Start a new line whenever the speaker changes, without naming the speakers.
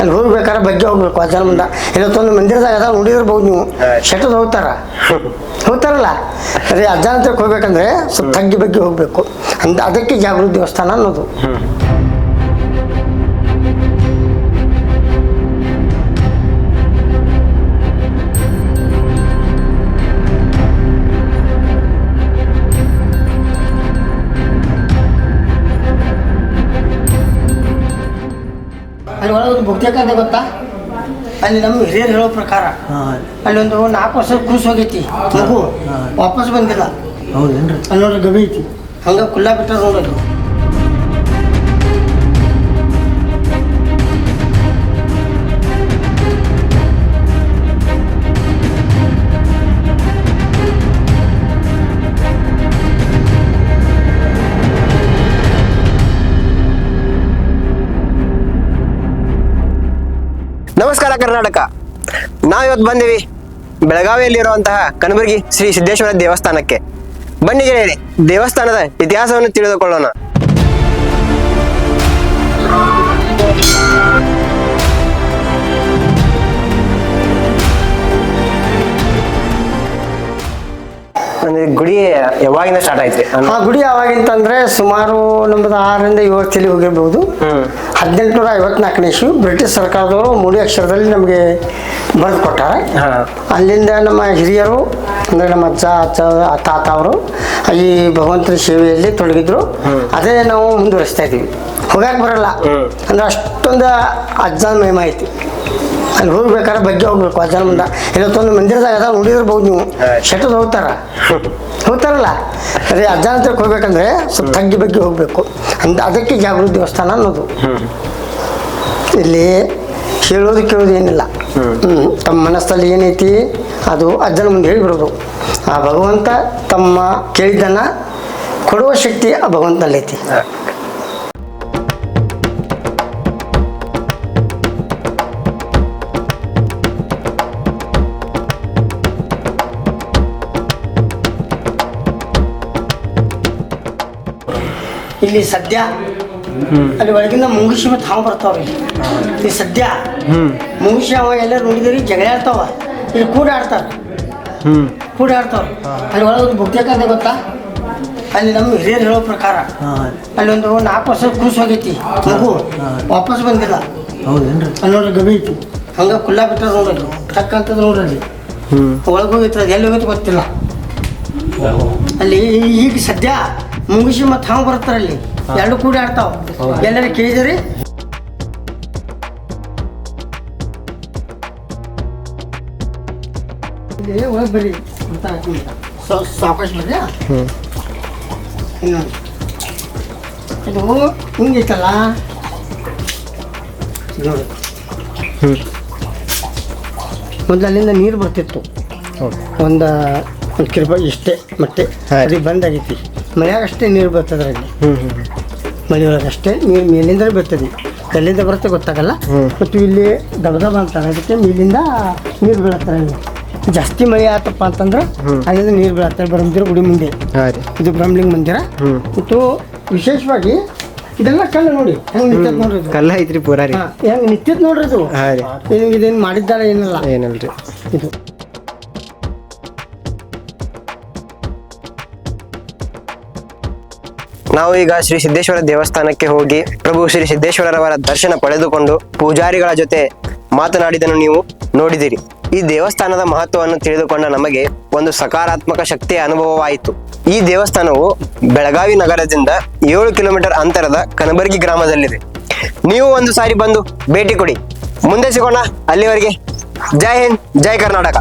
ಅಲ್ಲಿ ಹೋಗ್ಬೇಕಾದ್ರೆ ಬಗ್ಗೆ ಹೋಗ್ಬೇಕು ಆ ಮುಂದೆ ಇವತ್ತೊಂದು ಮಂದಿರದಾಗ ಅದ ನೋಡಿದಿರ್ಬೋದು ನೀವು. ಶೆಟ್ಟದ ಹೋಗ್ತಾರ. ಹೋಗ್ತಾರಲ್ಲ? ಅದೇ ಅಜ್ಜನ ಹತ್ರಕ್ಕೆ ಹೋಗ್ಬೇಕಂದ್ರೆ ಸ್ವಲ್ಪ ತಗ್ಗಿ ಬಗ್ಗೆ ಹೋಗ್ಬೇಕು. ಅಂತ ಅದಕ್ಕೆ ಜಾಗೃತಿ ದೇವಸ್ಥಾನ ಅನ್ನೋದು. ಅಲ್ಲಿ ಒಳಗೆ ಒಂದು ಭಕ್ತಿಕಂತ ಗೊತ್ತಾ? ಅಲ್ಲಿ ನಮ್ಮ ಹಿರಿಯರು ಹೇಳೋ ಪ್ರಕಾರ ಅಲ್ಲಿ ಒಂದು ನಾಲ್ಕು ವರ್ಷ ಕ್ರೂಸ್ ಹೋಗೈತಿ. ಮಗು ವಾಪಸ್ ಬಂದಿಲ್ಲ.
ಹೌದೇನ್ರಿ?
ಅಲ್ಲಿ ನೋಡ್ರಿ ಗವಿ ಐತಿ. ಹಂಗ ಕುಲ್ಲ ಬಿಟ್ಟಾರ ನೋಡೋದು
ನಮಸ್ಕಾರ ಕರ್ನಾಟಕ. ನಾವಿವತ್ತು ಬಂದಿವಿ ಬೆಳಗಾವಿಯಲ್ಲಿರುವಂತಹ ಕನಬರ್ಗಿ ಶ್ರೀ ಸಿದ್ದೇಶ್ವರ ದೇವಸ್ಥಾನಕ್ಕೆ. ಬನ್ನಿ ಗೆಳೆಯರೆ ದೇವಸ್ಥಾನದ ಇತಿಹಾಸವನ್ನು ತಿಳಿದುಕೊಳ್ಳೋಣ. ಗುಡಿ ಯಾವಾಗಿಂದ ಸ್ಟಾರ್ಟ್ ಆಯ್ತು
ಆ ಗುಡಿ ಯಾವಾಗಿಂತಂದ್ರೆ ಸುಮಾರು ನಮ್ದು ಆರರಿಂದ ಏಳು ತಲೆ ಹೋಗಿರ್ಬೋದು.
ಹ್ಮ್.
ಹದಿನೆಂಟುನೂರ ಐವತ್ನಾಲ್ಕನೇ ಇಶ್ಯೂ ಬ್ರಿಟಿಷ್ ಸರ್ಕಾರದವರು ಮೂಡಿ ಅಕ್ಷರದಲ್ಲಿ ನಮಗೆ ಬರೆದು ಕೊಟ್ಟಾರೆ. ಅಲ್ಲಿಂದ ನಮ್ಮ ಹಿರಿಯರು ಅಂದರೆ ನಮ್ಮ ಅಜ್ಜ ಅಜ್ಜ ತಾತ ಅವರು ಈ ಭಗವಂತನ ಸೇವೆಯಲ್ಲಿ ತೊಡಗಿದ್ರು. ಅದೇ ನಾವು ಮುಂದುವರಿಸ್ತಾ ಇದ್ದೀವಿ. ಹೋಗಕ್ಕೆ ಬರಲ್ಲ. ಅಂದ್ರೆ ಅಷ್ಟೊಂದು ಅಜ್ಜ ಮೇಮ ಐತಿ. ಅಲ್ಲಿ ಹೋಗ್ಬೇಕಾದ್ರೆ ಬಗ್ಗೆ ಹೋಗ್ಬೇಕು ಅಜ್ಜನ ಮುಂದೆ ಇವತ್ತೊಂದು ಮಂದಿರದಾಗ ಅದ ನೋಡಿದಿರ್ಬೋದು ನೀವು. ಶೆಟ್ಟದ ಹೋಗ್ತಾರ. ಹೋಗ್ತಾರಲ್ಲ? ಅದೇ ಅಜ್ಜಾನತ್ರಕ್ಕೆ ಹೋಗ್ಬೇಕಂದ್ರೆ ಸ್ವಲ್ಪ ತಗ್ಗಿ ಬಗ್ಗೆ ಹೋಗ್ಬೇಕು. ಅಂದ ಅದಕ್ಕೆ ಜಾಗೃತಿ ದೇವಸ್ಥಾನ ಅನ್ನೋದು. ಇಲ್ಲಿ ಕೇಳೋದು ಕೇಳೋದು ಏನಿಲ್ಲ. ಹ್ಞೂ ತಮ್ಮ ಮನಸ್ಸಲ್ಲಿ ಏನೈತಿ ಅದು ಅಜ್ಜನ ಮುಂದೆ ಹೇಳಿಬಿಡೋದು. ಆ ಭಗವಂತ ತಮ್ಮ ಕೇಳಿದ್ದನ್ನು ಕೊಡುವ ಶಕ್ತಿ ಆ ಭಗವಂತನಲ್ಲೈತಿ. ಇಲ್ಲಿ ಸದ್ಯ ಅಲ್ಲಿ ಒಳಗಿಂದ ಮುಂಗಿಸಿ ಮತ್ತು ಹಾವು ಬರ್ತಾವ್ರಿ ಇಲ್ಲಿ ಸದ್ಯ ಮುಂಗಿಸಿ ಅವ ಎಲ್ಲರೂ ನೋಡಿದ್ರಿ ಜಗಳ ಆಡ್ತಾವ. ಇಲ್ಲಿ ಕೂಡ ಆಡ್ತಾರ. ಕೂಡ ಆಡ್ತಾವ. ಅಲ್ಲಿ ಒಳಗೆ ಭಕ್ತಿಕಂತ ಗೊತ್ತಾ? ಅಲ್ಲಿ ನಮ್ಮ ಹಿರಿಯರು ಹೇಳೋ ಪ್ರಕಾರ ಅಲ್ಲಿ ಒಂದು ನಾಲ್ಕು ವರ್ಷ ಕೂಸು ಹೋಗೈತಿ ಮಗು. ವಾಪಸ್ ಬಂದಿಲ್ಲ. ಅಲ್ಲಿ ಗವಿ ಐತಿ. ಹಂಗ ಕುಲ್ಲ ಬಿಟ್ಟರೆ ನೋಡ್ರಿ. ತಕ್ಕಂಥದ್ದು ನೋಡ್ರಿ ಅಲ್ಲಿ.
ಹ್ಮ್
ಒಳಗೆ ಹೋಗಿತ್ತು. ಅದು ಎಲ್ಲಿ ಹೋಗಿತ್ತು ಗೊತ್ತಿಲ್ಲ. ಅಲ್ಲಿ ಈಗ ಸದ್ಯ ಮುಂಗುಷಿ ಮತ್ತೆ ಹಾವು ಬರ್ತಾರಲ್ಲಿ ಎರಡು ಕೂಡಿ ಆಡ್ತಾವ. ಎಲ್ಲರೂ ಕೇಳಿದ್ರಿ ಒಳಗೆ ಬರ್ರಿ. ಸಾವಕಾಶ ಇನ್ನೊಂದು. ಇದು ನೋಡಿ. ನೀರು ಬರ್ತಿತ್ತು. ಒಂದು ಒಂದು ಕಿರ್ಬ ಇಷ್ಟೇ ಮತ್ತೆ ಅದು ಬಂದಾಗೈತಿ. ಮಳೆಯಾಗ ಅಷ್ಟೇ ನೀರು ಬರ್ತದೆ ಅಲ್ಲಿ ಮಳೆ ಒಳಗೆ ಅಷ್ಟೇ ನೀರು ಮೇಲಿಂದ ಬರ್ತದೆ ಎಲ್ಲಿಂದ ಬರುತ್ತೆ ಗೊತ್ತಾಗಲ್ಲ. ಮತ್ತು ಇಲ್ಲಿ ದಬ ದಬ ಅಂತಾರೆ. ಅದಕ್ಕೆ ಮೇಲಿಂದ ನೀರು ಬೀಳತ್ತಾರೆ ಅಲ್ಲಿ. ಜಾಸ್ತಿ ಮಳೆ ಆತಪ್ಪ ಅಂತಂದ್ರೆ ಅಲ್ಲಿಂದ ನೀರು ಬೀಳತ್ತಾರೆ ಬ್ರಹ್ಮಂದಿರ ಗುಡಿ ಮುಂದೆ. ಇದು ಬ್ರಹ್ಮಲಿಂಗ ಮಂದಿರ. ಮತ್ತು ವಿಶೇಷವಾಗಿ ಇದೆಲ್ಲ ಕಲ್ಲು ನೋಡಿ. ಹೆಂಗ್ ನಿತ್ಯದ ನೋಡ್ರಿ
ಕಲ್ಲ ಐತ್ರಿ ಪೂರಾ
ಹೆಂಗ್ ನಿತ್ಯದ ನೋಡ್ರಿ ಇದು ಇದೇನು ಮಾಡಿದ್ದಾರೆ ಏನಿಲ್ಲ.
ಏನಲ್ರಿ.
ಇದು.
ನಾವು ಈಗ ಶ್ರೀ ಸಿದ್ದೇಶ್ವರ ದೇವಸ್ಥಾನಕ್ಕೆ ಹೋಗಿ ಪ್ರಭು ಶ್ರೀ ಸಿದ್ದೇಶ್ವರರವರ ದರ್ಶನ ಪಡೆದುಕೊಂಡು ಪೂಜಾರಿಗಳ ಜೊತೆ ಮಾತನಾಡಿದನ್ನು ನೀವು ನೋಡಿದಿರಿ. ಈ ದೇವಸ್ಥಾನದ ಮಹತ್ವವನ್ನು ತಿಳಿದುಕೊಂಡ ನಮಗೆ ಒಂದು ಸಕಾರಾತ್ಮಕ ಶಕ್ತಿಯ ಅನುಭವವಾಯಿತು. ಈ ದೇವಸ್ಥಾನವು ಬೆಳಗಾವಿ ನಗರದಿಂದ ಏಳು ಕಿಲೋಮೀಟರ್ ಅಂತರದ ಕನಬರ್ಗಿ ಗ್ರಾಮದಲ್ಲಿದೆ. ನೀವು ಒಂದು ಸಾರಿ ಬಂದು ಭೇಟಿ ಕೊಡಿ. ಮುಂದೆ ಸಿಗೋಣ ಅಲ್ಲಿವರೆಗೆ. ಜೈ ಹಿಂದ್, ಜೈ ಕರ್ನಾಟಕ.